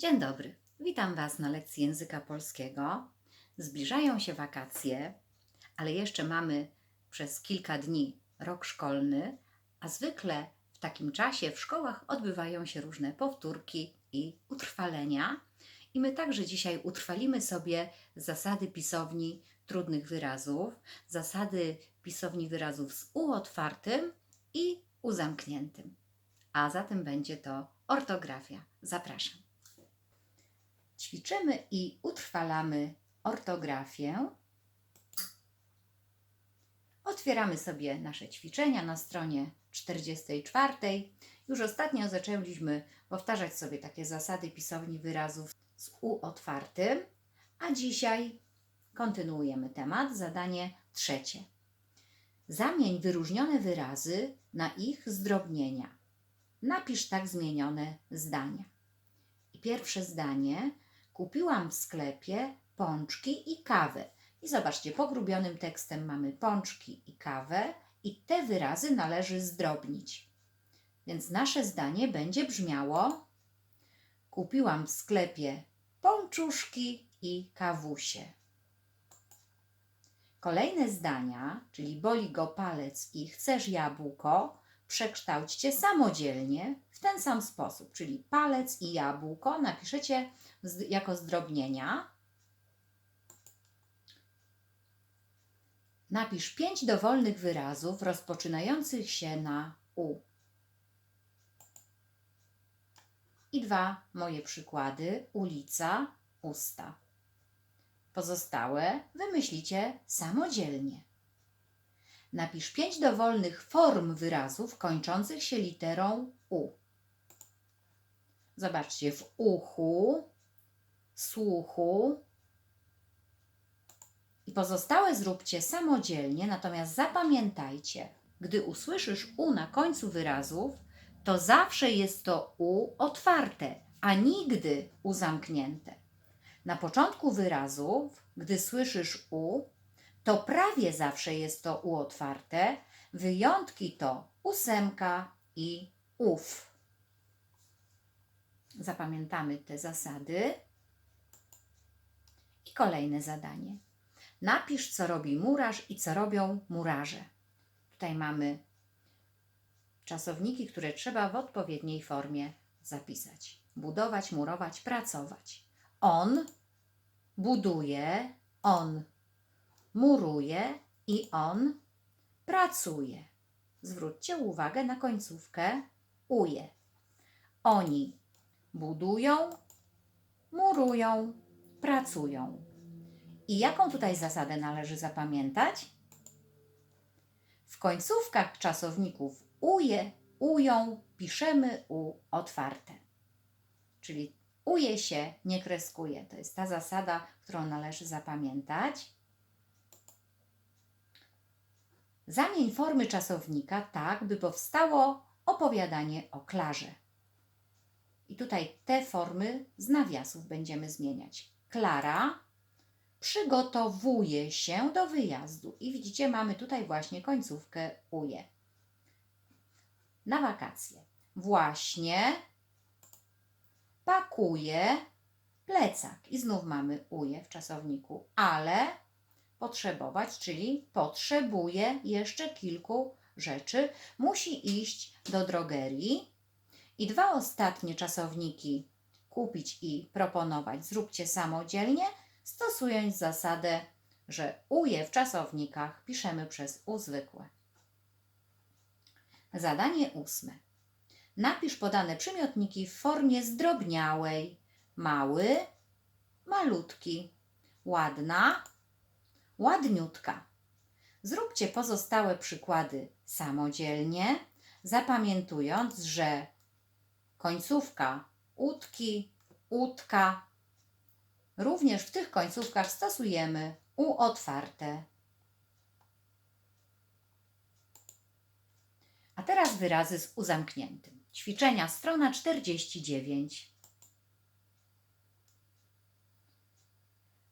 Dzień dobry, witam Was na lekcji języka polskiego. Zbliżają się wakacje, ale jeszcze mamy przez kilka dni rok szkolny, a zwykle w takim czasie w szkołach odbywają się różne powtórki i utrwalenia. I my także dzisiaj utrwalimy sobie zasady pisowni trudnych wyrazów, zasady pisowni wyrazów z u otwartym i u zamkniętym. A zatem będzie to ortografia. Zapraszam. Ćwiczymy i utrwalamy ortografię. Otwieramy sobie nasze ćwiczenia na stronie 44. Już ostatnio zaczęliśmy powtarzać sobie takie zasady pisowni wyrazów z u otwartym, a dzisiaj kontynuujemy temat. Zadanie trzecie. Zamień wyróżnione wyrazy na ich zdrobnienia. Napisz tak zmienione zdania. I pierwsze zdanie. Kupiłam w sklepie pączki i kawę. I zobaczcie, pogrubionym tekstem mamy pączki i kawę, i te wyrazy należy zdrobnić. Więc nasze zdanie będzie brzmiało: Kupiłam w sklepie pączuszki i kawusie. Kolejne zdania, czyli boli go palec i chcesz jabłko, przekształćcie samodzielnie w ten sam sposób, czyli palec i jabłko napiszecie jako zdrobnienia. Napisz pięć dowolnych wyrazów rozpoczynających się na u. I dwa moje przykłady: ulica, usta. Pozostałe wymyślicie samodzielnie. Napisz pięć dowolnych form wyrazów kończących się literą u. Zobaczcie, w uchu, słuchu. I pozostałe zróbcie samodzielnie, natomiast zapamiętajcie, gdy usłyszysz u na końcu wyrazów, to zawsze jest to u otwarte, a nigdy u zamknięte. Na początku wyrazów, gdy słyszysz u, to prawie zawsze jest to u otwarte, wyjątki to ósemka i ów. Zapamiętamy te zasady. I kolejne zadanie. Napisz, co robi murarz i co robią murarze. Tutaj mamy czasowniki, które trzeba w odpowiedniej formie zapisać. Budować, murować, pracować. On buduje, on muruje i on pracuje. Zwróćcie uwagę na końcówkę uje. Oni budują, murują, pracują. I jaką tutaj zasadę należy zapamiętać? W końcówkach czasowników uje, ują, piszemy u otwarte. Czyli uje się, nie kreskuje. To jest ta zasada, którą należy zapamiętać. Zamień formy czasownika tak, by powstało opowiadanie o Klarze. I tutaj te formy z nawiasów będziemy zmieniać. Klara przygotowuje się do wyjazdu. I widzicie, mamy tutaj właśnie końcówkę uje. Na wakacje. Właśnie pakuje plecak. I znów mamy uje w czasowniku, ale potrzebować, czyli potrzebuje jeszcze kilku rzeczy, musi iść do drogerii. I dwa ostatnie czasowniki kupić i proponować zróbcie samodzielnie, stosując zasadę, że uje w czasownikach piszemy przez u zwykłe. Zadanie ósme. Napisz podane przymiotniki w formie zdrobniałej. Mały, malutki, ładna, ładniutka. Zróbcie pozostałe przykłady samodzielnie, zapamiętując, że końcówka utki, utka. Również w tych końcówkach stosujemy u otwarte. A teraz wyrazy z u zamkniętym. Ćwiczenia strona 49.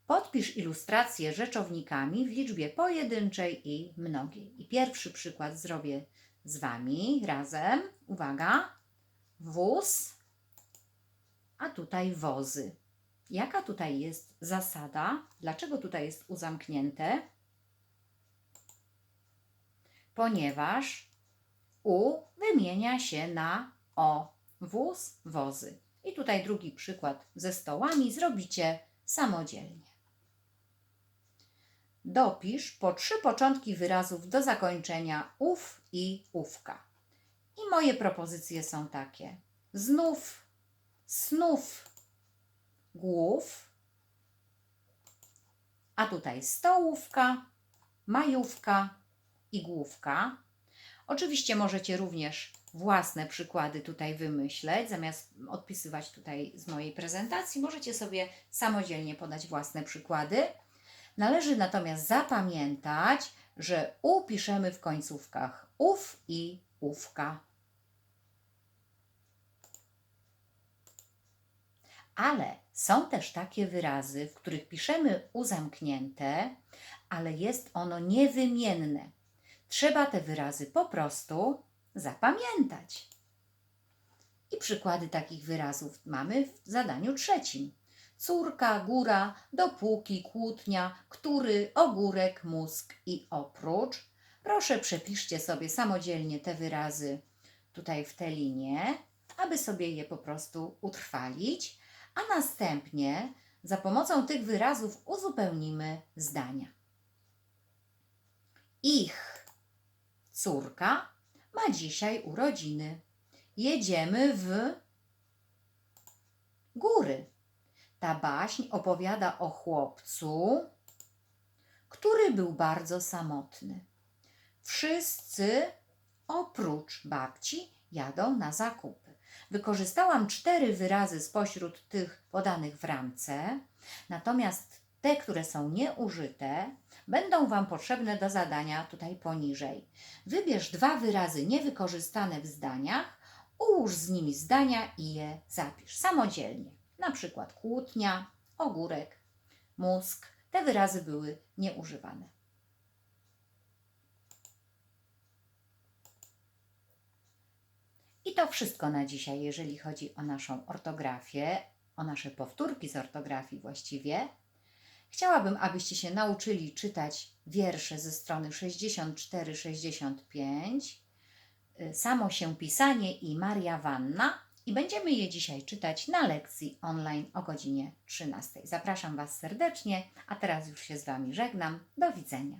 Podpisz ilustrację rzeczownikami w liczbie pojedynczej i mnogiej. I pierwszy przykład zrobię z Wami razem. Uwaga. Wóz, a tutaj wozy. Jaka tutaj jest zasada? Dlaczego tutaj jest uzamknięte? Ponieważ u wymienia się na o. Wóz, wozy. I tutaj drugi przykład ze stołami zrobicie samodzielnie. Dopisz po trzy początki wyrazów do zakończenia ów i ówka. I moje propozycje są takie: znów, snów, głów, a tutaj stołówka, majówka i główka. Oczywiście możecie również własne przykłady tutaj wymyśleć, zamiast odpisywać tutaj z mojej prezentacji, możecie sobie samodzielnie podać własne przykłady. Należy natomiast zapamiętać, że u piszemy w końcówkach ów i ówka. Ale są też takie wyrazy, w których piszemy u zamknięte, ale jest ono niewymienne. Trzeba te wyrazy po prostu zapamiętać. I przykłady takich wyrazów mamy w zadaniu trzecim. Córka, góra, dopóki, kłótnia, który, ogórek, mózg i oprócz. Proszę przepiszcie sobie samodzielnie te wyrazy tutaj w te linie, aby sobie je po prostu utrwalić, a następnie za pomocą tych wyrazów uzupełnimy zdania. Ich córka ma dzisiaj urodziny. Jedziemy w góry. Ta baśń opowiada o chłopcu, który był bardzo samotny. Wszyscy oprócz babci jadą na zakupy. Wykorzystałam cztery wyrazy spośród tych podanych w ramce, natomiast te, które są nieużyte, będą Wam potrzebne do zadania tutaj poniżej. Wybierz dwa wyrazy niewykorzystane w zdaniach, ułóż z nimi zdania i je zapisz samodzielnie. Na przykład kłótnia, ogórek, mózg. Te wyrazy były nieużywane. I to wszystko na dzisiaj, jeżeli chodzi o naszą ortografię, o nasze powtórki z ortografii właściwie. Chciałabym, abyście się nauczyli czytać wiersze ze strony 64-65, y, samo się pisanie i Maria Wanna i będziemy je dzisiaj czytać na lekcji online o godzinie 13. Zapraszam Was serdecznie, a teraz już się z Wami żegnam. Do widzenia.